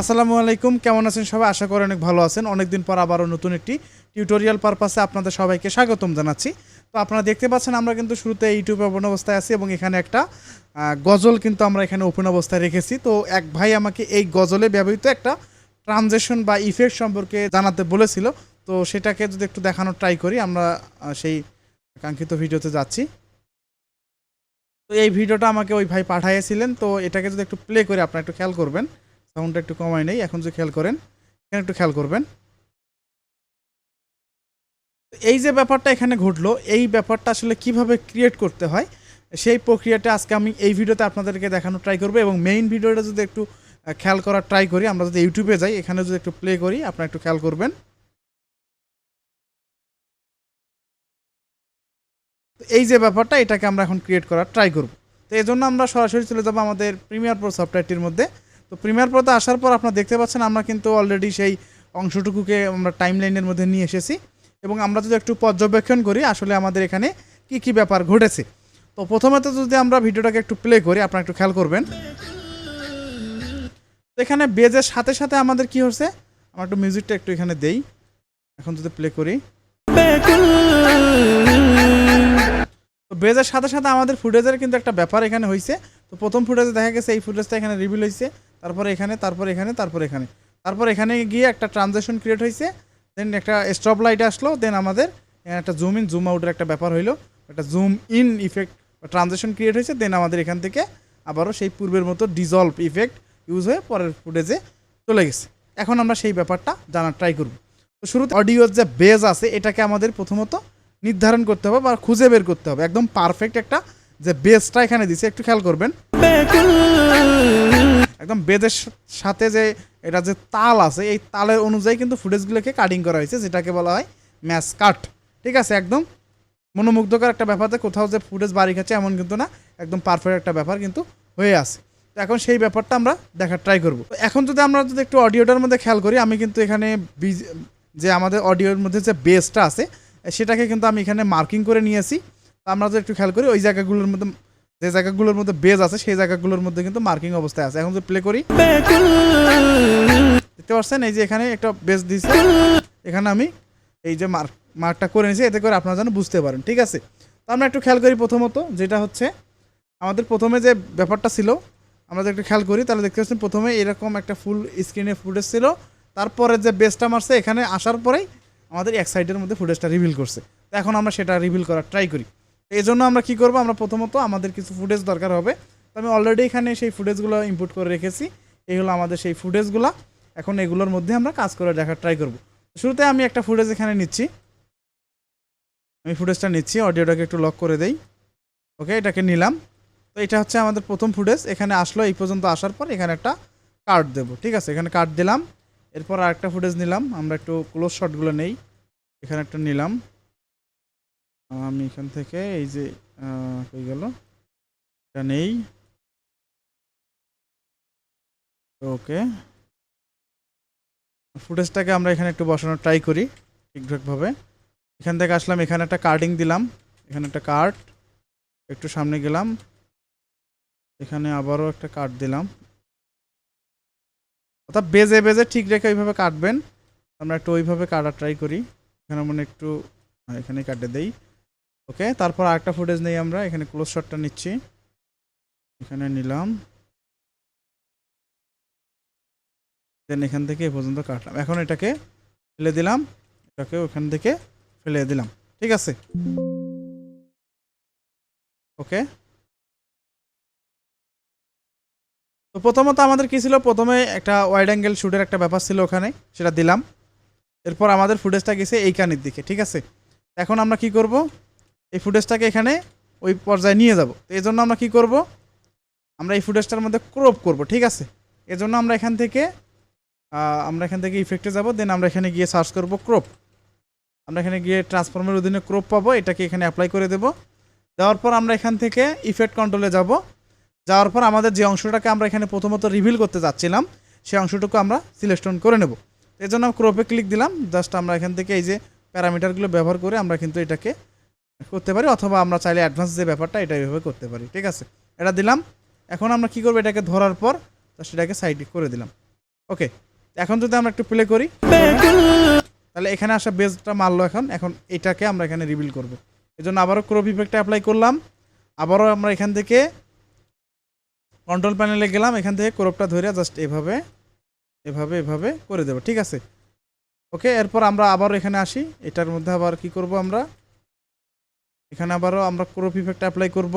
আসসালামু আলাইকুম, কেমন আছেন সবাই? আশা করি অনেক ভালো আছেন। অনেকদিন পর আবারও নতুন একটি টিউটোরিয়াল পারপাসে আপনাদের সবাইকে স্বাগতম জানাচ্ছি। তো আপনারা দেখতে পাচ্ছেন, আমরা কিন্তু শুরুতে ইউটিউবে ওপেন অবস্থায় আছি এবং এখানে একটা গজল কিন্তু আমরা এখানে ওপেন অবস্থায় রেখেছি। তো এক ভাই আমাকে এই গজলে ব্যবহৃত একটা ট্রানজেকশন বা ইফেক্ট সম্পর্কে জানাতে বলেছিল। তো সেটাকে যদি একটু দেখানোর ট্রাই করি, আমরা সেই কাঙ্ক্ষিত ভিডিওতে যাচ্ছি। তো এই ভিডিওটা আমাকে ওই ভাই পাঠিয়েছিলেন তো এটাকে যদি একটু প্লে করে আপনারা একটু খেয়াল করবেন। সাউন্ডটা একটু কমাই নেই, এখন যদি খেয়াল করেন, এখানে একটু খেয়াল করবেন। এই যে ব্যাপারটা এখানে ঘটলো, এই ব্যাপারটা আসলে কীভাবে ক্রিয়েট করতে হয়, সেই প্রক্রিয়াটা আজকে আমি এই ভিডিওতে আপনাদেরকে দেখানোর ট্রাই করব এবং মেইন ভিডিওটা যদি একটু খেয়াল করার ট্রাই করি, আমরা যদি ইউটিউবে যাই, এখানে যদি একটু প্লে করি, আপনারা একটু খেয়াল করবেন। এই যে ব্যাপারটা, এটাকে আমরা এখন ক্রিয়েট করার ট্রাই করব। তো এই জন্য আমরা সরাসরি চলে যাব আমাদের প্রিমিয়ার প্রো সফটওয়্যারটির মধ্যে। তো প্রিমিয়ার প্রোতে আসার পর আপনারা দেখতে পাচ্ছেন আমরা কিন্তু অলরেডি সেই অংশটুকুকে আমরা টাইম লাইনের মধ্যে নিয়ে এসেছি। এবং আমরা যদি একটু পর্যবেক্ষণ করি, আসলে আমাদের এখানে কি কি ব্যাপার ঘটেছে। তো প্রথমে তো যদি আমরা ভিডিওটাকে একটু প্লে করি, আপনারা একটু খেয়াল করবেন। তো এখানে বেজের সাথে সাথে আমাদের কি হচ্ছে? আমরা একটু মিউজিকটা একটু এখানে দেই। এখন যদি প্লে করি। তো বেজের সাথে সাথে আমাদের ফুটেজের কিন্তু একটা ব্যাপার এখানে হয়েছে তো প্রথম ফুটেজে দেখা গেছে এই ফুটেজটা এখানে রিভিল হয়েছে তারপরে এখানে, তারপর এখানে তারপর এখানে। তারপর এখানে গিয়ে একটা ট্রানজেকশন ক্রিয়েট হয়েছে দেন একটা স্টপ লাইট আসলো। দেন আমাদের একটা জুম ইন জুম আউটের একটা ব্যাপার হইল। একটা zoom in effect transaction create হয়েছে দেন আমাদের এখান থেকে আবারও সেই পূর্বের মতো ডিজলভ ইফেক্ট ইউজ হয়ে পরের ফুটেজে চলে গেছে। এখন আমরা সেই ব্যাপারটা জানার ট্রাই করব। তো শুরুতে অডিওর যে বেজ আছে, এটাকে আমাদের প্রথমত নির্ধারণ করতে হবে বা খুঁজে বের করতে হবে। একদম পারফেক্ট একটা যে বেজটা এখানে দিছে একটু খেয়াল করবেন। একদম বেজের সাথে যে এটা যে তাল আছে, এই তালের অনুযায়ী কিন্তু ফুটেজগুলোকে কাটিং করা হয়েছে, যেটাকে বলা হয় ম্যাচ কাট ঠিক আছে? একদম মনোমুগ্ধকর একটা ব্যাপার কোথাও যে ফুটেজ বাড়ি খাচ্ছে এমন কিন্তু না, একদম পারফেক্ট একটা ব্যাপার কিন্তু হয়ে আছে। তো এখন সেই ব্যাপারটা আমরা দেখার ট্রাই করব। এখন যদি আমরা যদি একটু অডিওটার মধ্যে খেয়াল করি, আমি কিন্তু এখানে যে আমাদের অডিওর মধ্যে যে বেসটা আছে সেটাকে কিন্তু আমি এখানে মার্কিং করে নিয়েছি। তো আমরা যদি একটু খেয়াল করি, ওই জায়গাগুলোর মধ্যে, যে জায়গাগুলোর মধ্যে বেজ আছে, সেই জায়গাগুলোর মধ্যে কিন্তু মার্কিং অবস্থায় আছে। এখন যদি প্লে করি, দেখতে পাচ্ছেন, এই যে এখানে একটা বেজ দিয়েছে। এখানে আমি এই যে মার্ক মার্কটা করে নিয়েছি, এতে করে আপনারা যেন বুঝতে পারেন, ঠিক আছে? তো আমরা একটু খেয়াল করি প্রথমত, যেটা হচ্ছে, আমাদের প্রথমে যে ব্যাপারটা ছিল, আমরা যদি একটু খেয়াল করি, তাহলে দেখতে পাচ্ছেন, প্রথমে এরকম একটা ফুল স্ক্রিনে ফুটেজ ছিল। তারপরে যে বেসটা মারছে, এখানে আসার পরেই আমাদের এক সাইডের মধ্যে ফুটেজটা রিভিল করছে। তো এখন আমরা সেটা রিভিল করার ট্রাই করি। এই জন্য আমরা কি করব? আমরা প্রথমত আমাদের কিছু ফুটেজ দরকার হবে। তো আমি অলরেডি এখানে সেই ফুটেজগুলো ইনপুট করে রেখেছি। এই হলো আমাদের সেই ফুটেজগুলো এখন এগুলোর মধ্যে আমরা কাজ করে দেখার ট্রাই করব। শুরুতে আমি একটা ফুটেজ এখানে নিচ্ছি। আমি ফুটেজটা নিচ্ছি অডিওটাকে একটু লক করে দেই। ওকে এটাকে নিলাম। তো এটা হচ্ছে আমাদের প্রথম ফুটেজ এখানে আসলো, এই পর্যন্ত আসার পর এখানে একটা কার্ড দেবো। ঠিক আছে, এখানে কার্ড দিলাম। এরপর আরেকটা ফুটেজ নিলাম, আমরা একটু ক্লোজ শটগুলো নেই, এখানে একটা নিলাম। আমি এখান থেকে এই যে হয়ে গেল, এটা নেই। ওকে। ফুটেজটাকে আমরা এখানে একটু বসানোর ট্রাই করি, ঠিকঠাকভাবে। এখান থেকে আসলাম, এখানে একটা কার্ডিং দিলাম, এখানে একটা কার্ড একটু সামনে গেলাম, এখানে আবারও একটা কার্ড দিলাম। অর্থাৎ বেজে বেজে ঠিক রেখে ওইভাবে কাটবেন। আমরা একটু ওইভাবে কাটার ট্রাই করি। এখানে মানে একটু এখানেই কাটে দেই। ওকে তারপর আরেকটা ফুটেজ নেই আমরা। এখানে ক্লোজ শটটা নিচ্ছি। এখানে নিলাম। দেন এখান থেকে এ পর্যন্ত কাটলাম। এখন এটাকে ফেলে দিলাম। এটাকে ওখান থেকে ফেলে দিলাম। ঠিক আছে? ওকে তো প্রথমত আমাদের কী ছিল? প্রথমে একটা ওয়াইড অ্যাঙ্গেল শ্যুটের একটা ব্যাপার ছিল ওখানে, সেটা দিলাম। এরপর আমাদের ফুটেজটা গেছে এই কানের দিকে, ঠিক আছে? এখন আমরা কি করব? এই ফুটেজটাকে এখানে ওই পর্যায়ে নিয়ে যাব। তো এই জন্য আমরা কি করব? আমরা এই ফুটেজটার মধ্যে ক্রপ করব, ঠিক আছে? এজন্য আমরা এখান থেকে আমরা এখান থেকে ইফেক্টে যাব দেন আমরা এখানে গিয়ে সার্চ করব ক্রপ আমরা এখানে গিয়ে ট্রান্সফর্মের অধীনে ক্রপ পাবো, এটাকে এখানে অ্যাপ্লাই করে দেব। দেওয়ার পর আমরা এখান থেকে ইফেক্ট কন্ট্রোলে যাব। যাওয়ার পর আমাদের যে অংশটাকে আমরা এখানে প্রথমত রিভিল করতে যাচ্ছিলাম, সেই অংশটুকু আমরা সিলেকশন করে নেব। এই জন্য ক্রপে ক্লিক দিলাম জাস্ট আমরা এখান থেকে এই যে প্যারামিটারগুলো ব্যবহার করে আমরা কিন্তু এটাকে করতে পারি, অথবা আমরা চাইলে অ্যাডভান্স যে ব্যাপারটা, এটা এইভাবে করতে পারি, ঠিক আছে? এটা দিলাম, এখন আমরা কি করব, এটাকে ধরার পর জাস্ট এটাকে সাইড করে দিলাম। ওকে এখন যদি আমরা একটু প্লে করি, তাহলে এখানে আসা বেজটা মারলো এখন এখন এটাকে আমরা এখানে রিভিল করব। জন্য আবারও ক্রপ ইফেক্টটা অ্যাপ্লাই করলাম, আবারও আমরা এখান থেকে কন্ট্রোল প্যানেলে গেলাম, এখান থেকে ক্রপটা ধরে জাস্ট এভাবে এভাবে এভাবে করে দেবো, ঠিক আছে? ওকে এরপর আমরা আবার এখানে আসি, এটার মধ্যে আবার কি করব আমরা? এখানে আবারও আমরা ক্রপ ইফেক্ট অ্যাপ্লাই করব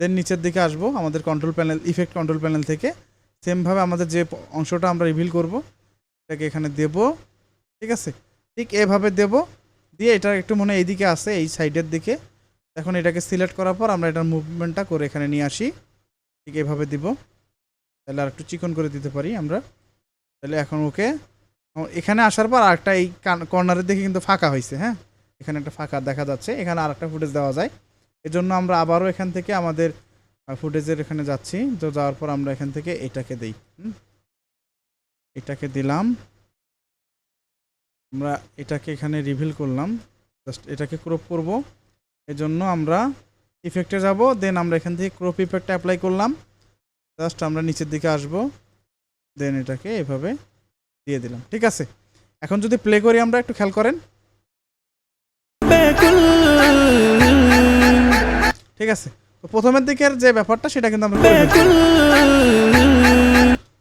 দেন নিচের দিকে আসব, আমাদের control panel effect control panel থেকে। সেমভাবে আমাদের যে অংশটা আমরা রিভিল করব, এটাকে এখানে দেব, ঠিক আছে? ঠিক এভাবে দেব, দিয়ে এটা একটু মনে এইদিকে আসে এই সাইডের দিকে। এখন এটাকে সিলেক্ট করার পর আমরা এটার মুভমেন্টটা করে এখানে নিয়ে আসি। ঠিক এভাবে দিব। তাহলে আর একটু চিকন করে দিতে পারি আমরা। তাহলে এখন ওকে এখানে আসার পর আরেকটা এই কর্নারের দিকে কিন্তু ফাঁকা হয়েছে হ্যাঁ? এখানে একটা ফাঁকা দেখা যাচ্ছে, এখানে আরেকটা ফুটেজ দেওয়া যায়। এজন্য আমরা আবারও এখান থেকে আমাদের ফুটেজের এখানে যাচ্ছি। তো যাওয়ার পর আমরা এখান থেকে এটাকে দিই? এটাকে দিলাম। আমরা এটাকে এখানে রিভিল করলাম। জাস্ট এটাকে ক্রপ করব। এজন্য আমরা ইফেক্টে যাব দেন আমরা এখান থেকে ক্রপ ইফেক্ট অ্যাপ্লাই করলাম। জাস্ট আমরা নিচের দিকে আসব দেন এটাকে এভাবে দিয়ে দিলাম, ঠিক আছে? এখন যদি প্লে করি আমরা, একটু খেয়াল করেন। ঠিক আছে? তো প্রথমের দিকের যে ব্যাপারটা, সেটা কিন্তু আমরা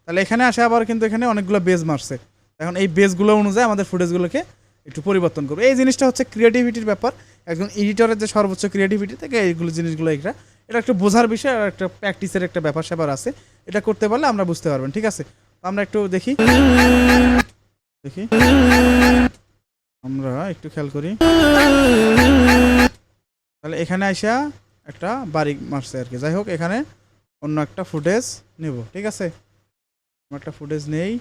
তাহলে এখানে আসে আবার কিন্তু এখানে অনেকগুলো বেজ মারছে। এখন এই বেজগুলো অনুযায়ী আমাদের ফুটেজগুলোকে একটু পরিবর্তন করব। এই জিনিসটা হচ্ছে ক্রিয়েটিভিটির ব্যাপার। একজন এডিটরের যে সর্বোচ্চ ক্রিয়েটিভিটি থেকে এইগুলো জিনিসগুলো এটা এটা একটা বোঝার বিষয় আর একটা প্র্যাকটিসের একটা ব্যাপার স্যাপার আছে। এটা করতে পারলে আমরা বুঝতে পারবেন, ঠিক আছে? আমরা একটু দেখি। দেখি। আমরা একটু খেয়াল করি। তাহলে এখানে আইসা একটা বাড়ি মারছে আর কি। যাই হোক, এখানে অন্য একটা ফুটেজ নেব, ঠিক আছে? একটা ফুটেজ নেই।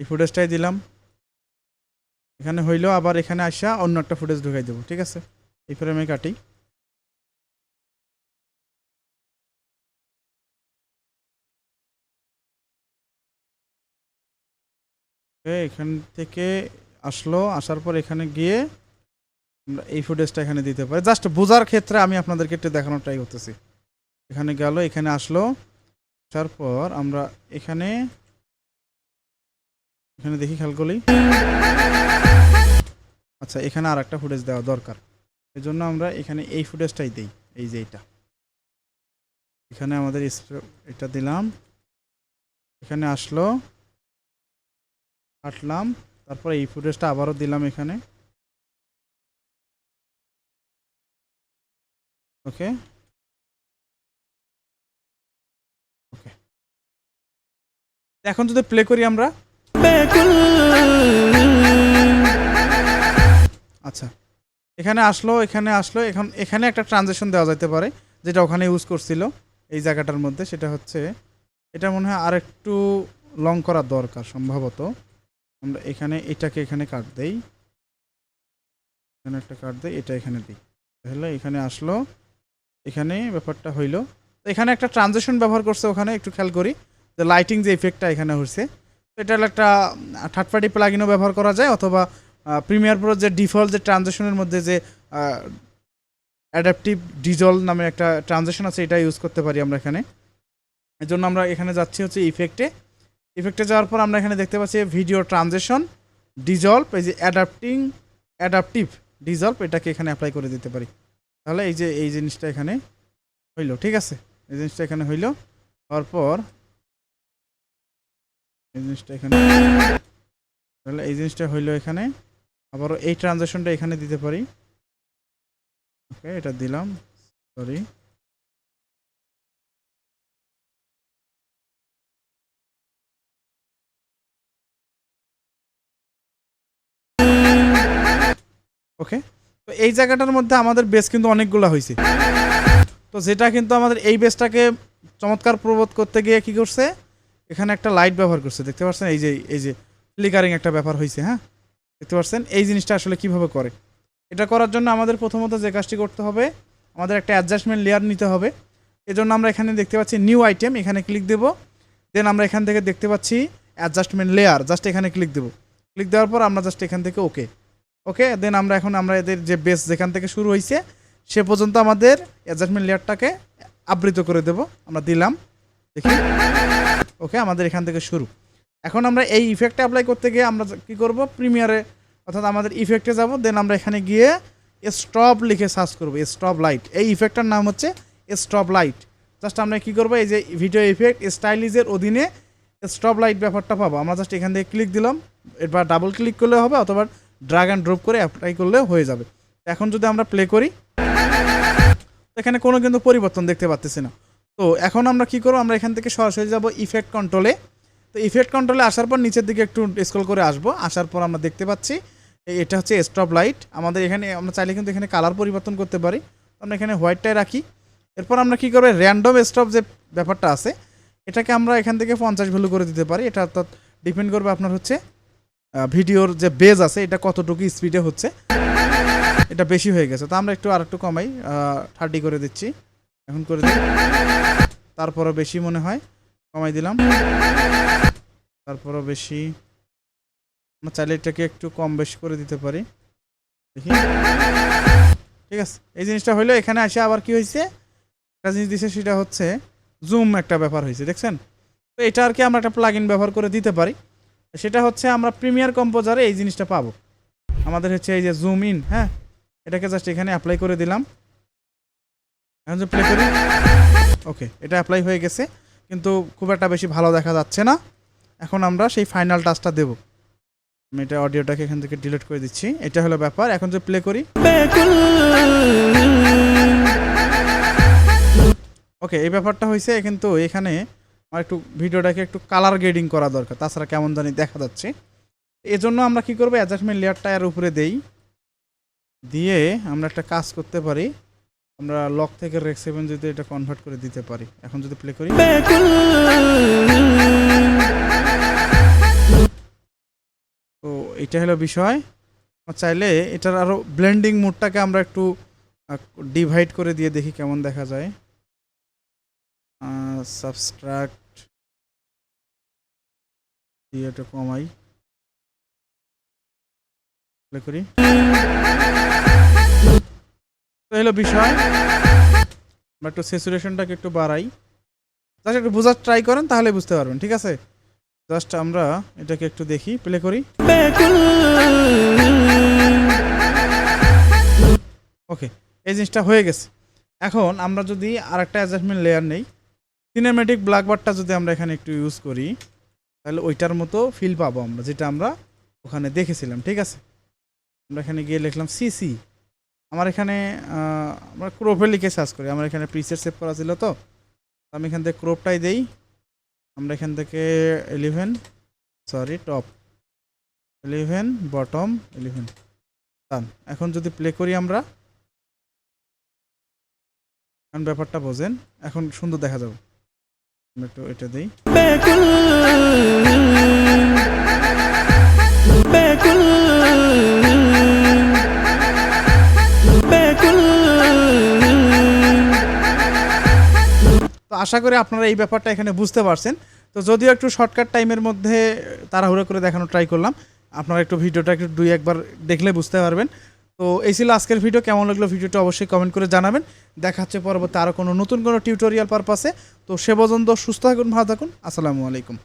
এই ফুটেজটাই দিলাম। এখানে হইল আবার এখানে আসা অন্য একটা ফুটেজ ঢুকাই দেবো, ঠিক আছে? এই ফ্রেমে কাটি। এখান থেকে আসলো, আসার পর এখানে গিয়ে এই ফুটেজটা এখানে দিতে পারি। জাস্ট বোঝার ক্ষেত্রে আমি আপনাদেরকে একটু দেখানোর ট্রাই করতেছি। এখানে গেল, এখানে আসলো, আসার পর আমরা এখানে এখানে দেখি খেয়াল করি। আচ্ছা এখানে আর একটা ফুটেজ দেওয়া দরকার। এই জন্য আমরা এখানে এই ফুটেজটাই দিই, এই যে এটা। এখানে আমাদের এটা দিলাম। এখানে আসলো, কাটলাম, তারপর এই ফুটেজটা আবারও দিলাম এখানে। ওকে। ওকে। এখন যদি প্লে করি আমরা আচ্ছা। এখানে আসলো এখানে আসলো, এখন এখানে একটা ট্রানজেকশন দেওয়া যাইতে পারে, যেটা ওখানে ইউজ করছিল এই জায়গাটার মধ্যে, সেটা হচ্ছে এটা মনে হয় আর একটু লং করা দরকার সম্ভবত। আমরা এখানে এটাকে এখানে কাট দেই। এখানে একটা কাট দেই, এটা এখানে দিই। তাহলে এখানে আসলো, এখানে ব্যাপারটা হইল। এখানে একটা ট্রানজেকশন ব্যবহার করছে ওখানে, একটু খেয়াল করি যে লাইটিং যে ইফেক্টটা এখানে হচ্ছে এটা একটা থার্ড পার্টি প্লাগিনও ব্যবহার করা যায়, অথবা প্রিমিয়ার প্রো যে ডিফল্ট যে ট্রানজেকশনের মধ্যে যে অ্যাডাপটিভ ডিজল নামে একটা ট্রানজেকশন আছে, এটা ইউজ করতে পারি আমরা এখানে। এর জন্য আমরা এখানে যাচ্ছি হচ্ছে ইফেক্টে ইফেক্টে যাওয়ার পর আমরা এখানে দেখতে পাচ্ছি ভিডিও ট্রানজেকশন ডিজলভ এই যে অ্যাডাপ্টিং অ্যাডাপটিভ ডিজলভ এটাকে এখানে অ্যাপ্লাই করে দিতে পারি। তাহলে এই যে, এই জিনিসটা এখানে হইল, ঠিক আছে? এই জিনিসটা এখানে হইল। হওয়ার পর জিনিসটা এখানে তাহলে এই জিনিসটা হইল এখানে। আবারও এই ট্রানজেকশনটা এখানে দিতে পারি। ওকে, এটা দিলাম। সরি ওকে, তো এই জায়গাটার মধ্যে আমাদের বেস কিন্তু অনেকগুলো হয়েছে তো যেটা কিন্তু আমাদের এই বেসটাকে চমৎকার প্রবোধ করতে গিয়ে কি করছে? এখানে একটা লাইট ব্যবহার করছে, দেখতে পাচ্ছেন? এই যে এই যে ফ্লিকারিং একটা ব্যাপার হয়েছে হ্যাঁ? দেখতে পাচ্ছেন? এই জিনিসটা আসলে কীভাবে করে? এটা করার জন্য আমাদের প্রথমত যে কাজটি করতে হবে, আমাদের একটা অ্যাডজাস্টমেন্ট লেয়ার নিতে হবে। এজন্য আমরা এখানে দেখতে পাচ্ছি নিউ আইটেম এখানে ক্লিক দেব। দেন আমরা এখান থেকে দেখতে পাচ্ছি অ্যাডজাস্টমেন্ট লেয়ার জাস্ট এখানে ক্লিক দেব। ক্লিক দেওয়ার পর আমরা জাস্ট এখান থেকে ওকে ওকে দেন আমরা এখন, আমরা এদের যে বেস যেখান থেকে শুরু হয়েছে সে পর্যন্ত আমাদের অ্যাডজাস্টমেন্ট লেয়ারটাকে আবৃত করে দেব। আমরা দিলাম। দেখি। ওকে, আমাদের এখান থেকে শুরু। এখন আমরা এই ইফেক্টটা অ্যাপ্লাই করতে গিয়ে আমরা কি করব? প্রিমিয়ারে অর্থাৎ আমাদের ইফেক্টে যাব দেন আমরা এখানে গিয়ে স্টপ লিখে সার্চ করব স্টপ লাইট এই ইফেক্টটার নাম হচ্ছে স্টপ লাইট জাস্ট আমরা কি করব? এই যে ভিডিও ইফেক্ট স্টাইলিজের অধীনে স্টপ লাইট ব্যাপারটা পাবো। আমরা জাস্ট এখান থেকে ক্লিক দিলাম এবার ডাবল ক্লিক করলে হবে, অথবা ড্রাগ অ্যান্ড ড্রপ করে অ্যাপ্লাই করলে হয়ে যাবে। এখন যদি আমরা প্লে করি এখানে কোনো কিন্তু পরিবর্তন দেখতে পাচ্তেছি না। তো এখন আমরা কি করব? আমরা এখান থেকে সরাসরি যাব ইফেক্ট কন্ট্রোলে তো ইফেক্ট কন্ট্রোলে আসার পর নিচের দিকে একটু স্ক্রল করে আসব। আসার পর আমরা দেখতে পাচ্ছি, এটা হচ্ছে স্টপ লাইট আমাদের এখানে, আমরা চাইলে কিন্তু এখানে কালার পরিবর্তন করতে পারি। আমরা এখানে হোয়াইটটাই রাখি। এরপর আমরা কি করব? র্যান্ডম স্টপ যে ব্যাপারটা আছে, এটাকে আমরা এখান থেকে পঞ্চাশ ভ্যালু করে দিতে পারি। এটা অর্থাৎ ডিপেন্ড করবে আপনার হচ্ছে ভিডিওর যে বেজ আছে, এটা কতটুকু স্পিডে হচ্ছে। এটা বেশি হয়ে গেছে। তো আমরা একটু আর একটু কমাই থার্টি করে দিচ্ছি। এখন করে তারপরও বেশি মনে হয়, কমাই দিলাম। তারপরও বেশি, আমরা চাইলে এটাকে একটু কম বেশি করে দিতে পারি। দেখি। ঠিক আছে, এই জিনিসটা হইল, এখানে আসে আবার কি হয়েছে একটা জিনিস দিছে, সেটা হচ্ছে জুম একটা ব্যাপার হয়েছে দেখছেন? তো এটা আর কি আমরা একটা প্লাগ ব্যবহার করে দিতে পারি। সেটা হচ্ছে আমরা প্রিমিয়ার কম্পোজারে এই জিনিসটা পাবো। আমাদের হচ্ছে এই যে জুম ইন হ্যাঁ? এটাকে জাস্ট এখানে অ্যাপ্লাই করে দিলাম। এখন যে প্লে করি। ওকে এটা অ্যাপ্লাই হয়ে গেছে। কিন্তু খুব একটা বেশি ভালো দেখা যাচ্ছে না। এখন আমরা সেই ফাইনাল টাচটা দেব। আমি এটা অডিওটাকে এখান থেকে ডিলিট করে দিচ্ছি। এটা হলো ব্যাপার। এখন যে প্লে করি। ওকে এই ব্যাপারটা হয়েছে কিন্তু এখানে আমার একটু ভিডিওটাকে একটু কালার গ্রেডিং করা দরকার। তাছাড়া কেমন জানি দেখা যাচ্ছে। এজন্য আমরা কি করব? অ্যাডজাস্টমেন্ট লেয়ারটা এর উপরে দেই। দিয়ে আমরা একটা কাজ করতে পারি। আমরা লক থেকে রেক সেভেন যদি এটা কনভার্ট করে দিতে পারি, এখন যদি প্লে করি। তো এটা হলো বিষয়। চাইলে এটার আরও ব্লেন্ডিং মুডটাকে আমরা একটু ডিভাইড করে দিয়ে দেখি কেমন দেখা যায়। সাবস্ট্রাক্ট দিয়ে এটা কমাই। প্লে করি। তো হলো বিষয়। আমরা একটু স্যাচুরেশনটাকে একটু বাড়াই। জাস্ট একটু বোঝার ট্রাই করেন, তাহলে বুঝতে পারবেন, ঠিক আছে? জাস্ট আমরা এটাকে একটু দেখি প্লে করি। ওকে এই জিনিসটা হয়ে গেছে। এখন আমরা যদি আরেকটা অ্যাডজাস্টমেন্ট লেয়ার নেই সিনেমেটিক ব্ল্যাকবারটা যদি আমরা এখানে একটু ইউজ করি, তাহলে ওইটার মতো ফিল পাবো আমরা, যেটা আমরা ওখানে দেখেছিলাম, ঠিক আছে? আমরা এখানে গিয়ে লিখলাম সিসি আমার এখানে আমরা ক্রোপে লিখে সার্চ করি। আমার এখানে প্রিসেট সেভ করা ছিল তো। আমি এখান থেকে ক্রোপটাই দেই। আমরা এখান থেকে eleven sorry top eleven bottom eleven done এখন যদি প্লে করি আমরা, এখন ব্যাপারটা বোঝেন। এখন সুন্দর দেখা যাবে। আমরা একটু এটা দিই। আশা করি আপনারা এই ব্যাপারটা এখানে বুঝতে পারছেন। তো যদিও একটু শর্টকাট টাইমের মধ্যে তাড়াহুড়ো করে দেখানো ট্রাই করলাম, আপনারা একটু ভিডিওটা একটু দুই একবার দেখলে বুঝতে পারবেন। তো এই ছিল আজকের ভিডিও কেমন লাগল ভিডিওটা অবশ্যই কমেন্ট করে জানাবেন। দেখা হচ্ছে পরবর্তী আরও কোনো নতুন কোনো টিউটোরিয়াল পারপাসে তো সে পর্যন্ত সুস্থ থাকুন, ভালো থাকুন, আসসালামু আলাইকুম।